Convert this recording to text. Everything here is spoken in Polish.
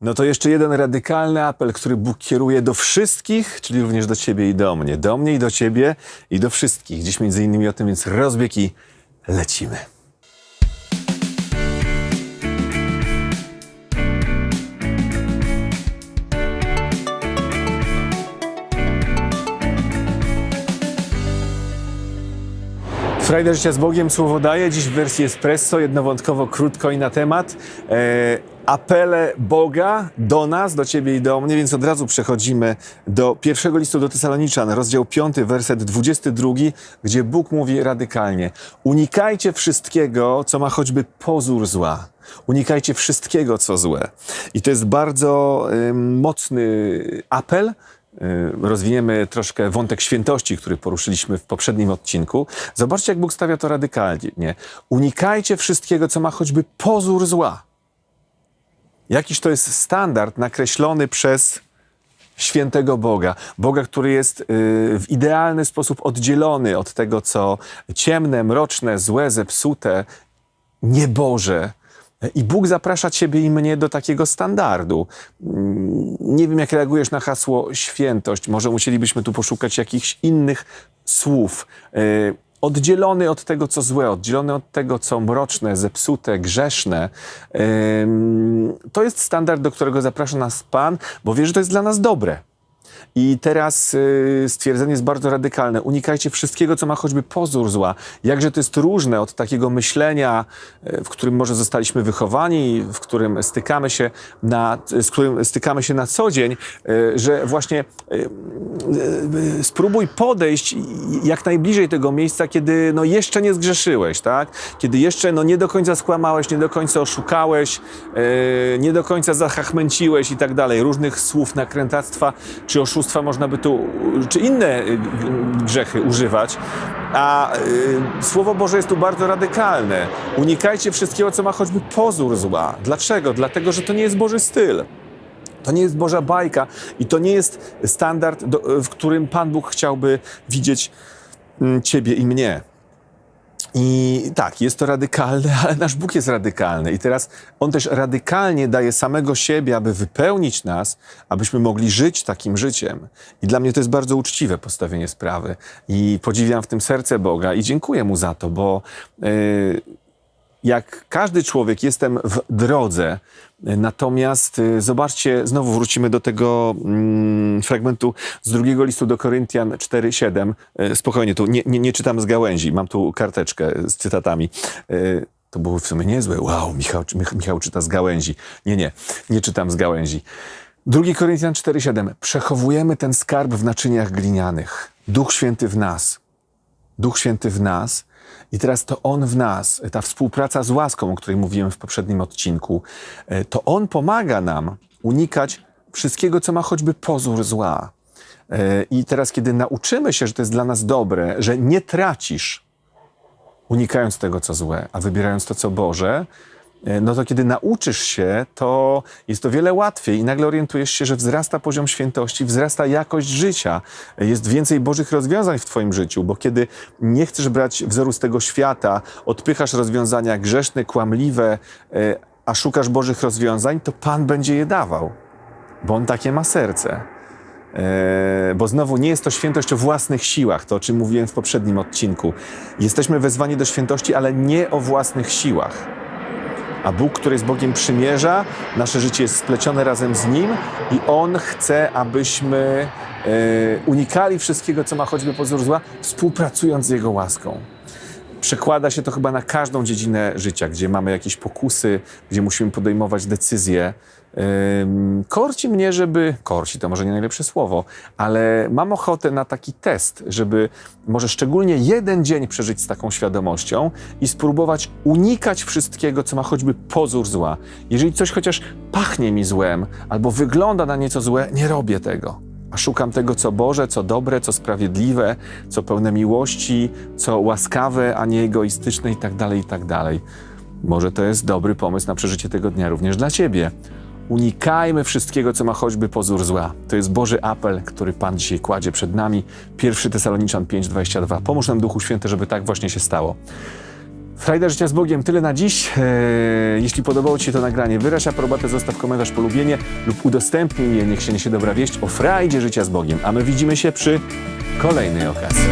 No to jeszcze jeden radykalny apel, który Bóg kieruje do wszystkich, czyli również do ciebie i do mnie. Do mnie i do ciebie i do wszystkich. Dziś między innymi o tym, więc rozbieg i lecimy. Frajda Życia z Bogiem słowo daje. Dziś w wersji espresso, jednowątkowo, krótko i na temat. E, apele Boga do nas, do ciebie i do mnie, więc od razu przechodzimy do pierwszego listu do Tesaloniczan, rozdział 5, werset 22, gdzie Bóg mówi radykalnie: Unikajcie wszystkiego, co ma choćby pozór zła. Unikajcie wszystkiego, co złe. I to jest bardzo ym, mocny apel, Y, rozwiniemy troszkę wątek świętości, który poruszyliśmy w poprzednim odcinku. Zobaczcie, jak Bóg stawia to radykalnie. Unikajcie wszystkiego, co ma choćby pozór zła. Jakiś to jest standard nakreślony przez świętego Boga. Boga, który jest y, w idealny sposób oddzielony od tego, co ciemne, mroczne, złe, zepsute, nieboże. I Bóg zaprasza Ciebie i mnie do takiego standardu. Mm, Nie wiem, jak reagujesz na hasło świętość. Może musielibyśmy tu poszukać jakichś innych słów. Oddzielony od tego, co złe, oddzielony od tego, co mroczne, zepsute, grzeszne. To jest standard, do którego zaprasza nas Pan, bo wie, że to jest dla nas dobre. I teraz y, stwierdzenie jest bardzo radykalne. Unikajcie wszystkiego, co ma choćby pozór zła. Jakże to jest różne od takiego myślenia, y, w którym może zostaliśmy wychowani, w którym stykamy się na, z którym stykamy się na co dzień, y, że właśnie y, y, y, spróbuj podejść jak najbliżej tego miejsca, kiedy no, jeszcze nie zgrzeszyłeś, tak? Kiedy jeszcze no, nie do końca skłamałeś, nie do końca oszukałeś, y, nie do końca zachachmęciłeś i tak dalej. Różnych słów nakrętactwa czy oszustwa można by tu, czy inne y, grzechy używać. A y, Słowo Boże jest tu bardzo radykalne. Unikajcie wszystkiego, co ma choćby pozór zła. Dlaczego? Dlatego, że to nie jest Boży styl. To nie jest Boża bajka i to nie jest standard, do, w którym Pan Bóg chciałby widzieć mm, Ciebie i mnie. I tak, jest to radykalne, ale nasz Bóg jest radykalny. I teraz On też radykalnie daje samego siebie, aby wypełnić nas, abyśmy mogli żyć takim życiem. I dla mnie to jest bardzo uczciwe postawienie sprawy. I podziwiam w tym serce Boga i dziękuję Mu za to, bo yy, jak każdy człowiek jestem w drodze, natomiast y, zobaczcie, znowu wrócimy do tego mm, fragmentu z drugiego listu do Koryntian 4:7. Y, Spokojnie, tu nie, nie, nie czytam z gałęzi, mam tu karteczkę z cytatami. Y, To było w sumie niezłe. Wow, Michał, Mich- Michał czyta z gałęzi. Nie, nie, nie czytam z gałęzi. 2 Koryntian 4:7. Przechowujemy ten skarb w naczyniach glinianych. Duch Święty w nas. Duch Święty w nas. I teraz to On w nas, ta współpraca z łaską, o której mówiłem w poprzednim odcinku, e, to On pomaga nam unikać wszystkiego, co ma choćby pozór zła. E, I teraz, kiedy nauczymy się, że to jest dla nas dobre, że nie tracisz, unikając tego, co złe, a wybierając to, co Boże, no to kiedy nauczysz się, to jest to wiele łatwiej i nagle orientujesz się, że wzrasta poziom świętości, wzrasta jakość życia, e, jest więcej Bożych rozwiązań w Twoim życiu, bo kiedy nie chcesz brać wzoru z tego świata, odpychasz rozwiązania grzeszne, kłamliwe, e, a szukasz Bożych rozwiązań, to Pan będzie je dawał, bo On takie ma serce. E, bo znowu nie jest to świętość o własnych siłach, to o czym mówiłem w poprzednim odcinku. Jesteśmy wezwani do świętości, ale nie o własnych siłach. A Bóg, który jest Bogiem przymierza, nasze życie jest splecione razem z Nim i On chce, abyśmy e, unikali wszystkiego, co ma choćby pozór zła, współpracując z Jego łaską. Przekłada się to chyba na każdą dziedzinę życia, gdzie mamy jakieś pokusy, gdzie musimy podejmować decyzje. Korci mnie, żeby. Korci to może nie najlepsze słowo, ale mam ochotę na taki test, żeby może szczególnie jeden dzień przeżyć z taką świadomością i spróbować unikać wszystkiego, co ma choćby pozór zła. Jeżeli coś chociaż pachnie mi złem albo wygląda na nieco złe, nie robię tego. A szukam tego, co Boże, co dobre, co sprawiedliwe, co pełne miłości, co łaskawe, a nie egoistyczne i tak dalej, i tak. Może to jest dobry pomysł na przeżycie tego dnia również dla Ciebie. Unikajmy wszystkiego, co ma choćby pozór zła. To jest Boży apel, który Pan dzisiaj kładzie przed nami. 1 Tesaloniczan 5,22. Pomóż nam, Duchu Święty, żeby tak właśnie się stało. Frajda Życia z Bogiem, tyle na dziś. Eee, jeśli podobało Ci się to nagranie, wyraź aprobatę, zostaw komentarz, polubienie lub udostępnij je, niech się niesie dobra wieść o frajdzie życia z Bogiem. A my widzimy się przy kolejnej okazji.